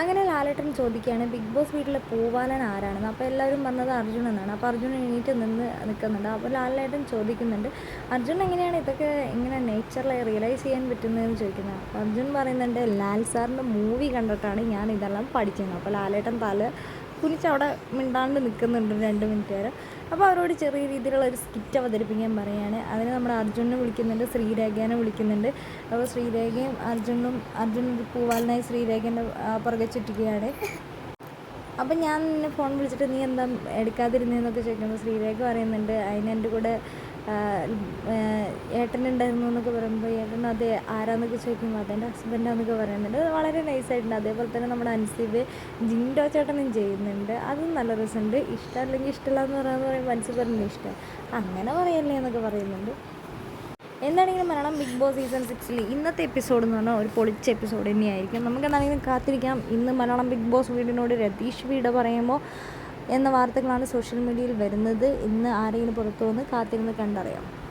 അങ്ങനെ ലാലേട്ടൻ ചോദിക്കുകയാണ് big boss വീട്ടിലെ പൂവാലൻ ആരാണെന്ന്? അപ്പോൾ എല്ലാവരും വന്നത് അർജുൻ എന്നാണ്. അപ്പോൾ അർജുൻ എണീറ്റ് നിന്ന് നിൽക്കുന്നുണ്ട്. അപ്പോൾ ലാലേട്ടൻ ചോദിക്കുന്നുണ്ട് അർജുൻ എങ്ങനെയാണ് ഇതൊക്കെ ഇങ്ങനെ നേച്ചറിൽ റിയലൈസ് ചെയ്യാൻ പറ്റുന്നതെന്ന് ചോദിക്കുന്നത്? അപ്പോൾ അർജുൻ പറയുന്നുണ്ട് ലാൽ സാറിന്റെ മൂവി കണ്ടിട്ടാണ് ഞാൻ ഇതെല്ലാം പഠിക്കുന്നത്. അപ്പോൾ ലാലേട്ടൻ തല കുനിച്ച് അവിടെ മിണ്ടാണ്ട് നിൽക്കുന്നുണ്ട് രണ്ട് മിനിറ്റ് വരെ. അപ്പോൾ അവരോട് ചെറിയ രീതിയിലുള്ള ഒരു സ്കിറ്റ് അവതരിപ്പിക്കാൻ പറയുകയാണ് അതിന് നമ്മുടെ അർജുനെ വിളിക്കുന്നുണ്ട് ശ്രീരേഖേനെ വിളിക്കുന്നുണ്ട്. അപ്പോൾ ശ്രീരേഖയും അർജുനും അർജുൻ പൂവാലിനായി ശ്രീരേഖേന്റെ പുറകെ ചുറ്റിക്കുകയാണ് അപ്പം ഞാൻ നിന്നെ ഫോൺ വിളിച്ചിട്ട് നീ എന്താ എടുക്കാതിരുന്നതെന്നൊക്കെ ചോദിക്കുമ്പോൾ ശ്രീരേഖ പറയുന്നുണ്ട് അതിന് എന്റെ കൂടെ ഏട്ടനുണ്ടായിരുന്നു എന്നൊക്കെ പറയുമ്പോൾ ഏട്ടൻ അത് ആരാന്നൊക്കെ ചോദിക്കുമ്പോൾ അതെന്റെ ഹസ്ബൻഡാന്നൊക്കെ പറയുന്നുണ്ട്. വളരെ നൈസായിട്ടുണ്ട് അതേപോലെ തന്നെ നമ്മുടെ അൻസീബ് ജിൻഡോ ചേട്ടനും ചെയ്യുന്നുണ്ട്. അതും നല്ല രസമുണ്ട്. ഇഷ്ടം അല്ലെങ്കിൽ ഇഷ്ടമില്ല എന്ന് പറയാന്ന് പറയുമ്പോൾ പറഞ്ഞില്ല ഇഷ്ടം. അങ്ങനെ പറയല്ലേ എന്നൊക്കെ പറയുന്നുണ്ട്. എന്താണെങ്കിലും മലയാളം ബിഗ് ബോസ് സീസൺ സിക്സിൽ ഇന്നത്തെ എപ്പിസോഡ് എന്ന് പറഞ്ഞാൽ ഒരു പൊളിച്ച എപ്പിസോഡ് തന്നെയായിരിക്കും. നമുക്ക് എന്താണെങ്കിലും കാത്തിരിക്കാം. ഇന്ന് മലയാളം ബിഗ് ബോസ് വീടിനോട് രതീഷ് വീട് പറയുമ്പോൾ എന്ന വാർത്തകളാണ് സോഷ്യൽ മീഡിയയിൽ വരുന്നത്. ഇന്ന് ആരെങ്കിലും പുറത്തു വന്ന് കാത്തിരുന്ന് കണ്ടറിയാം.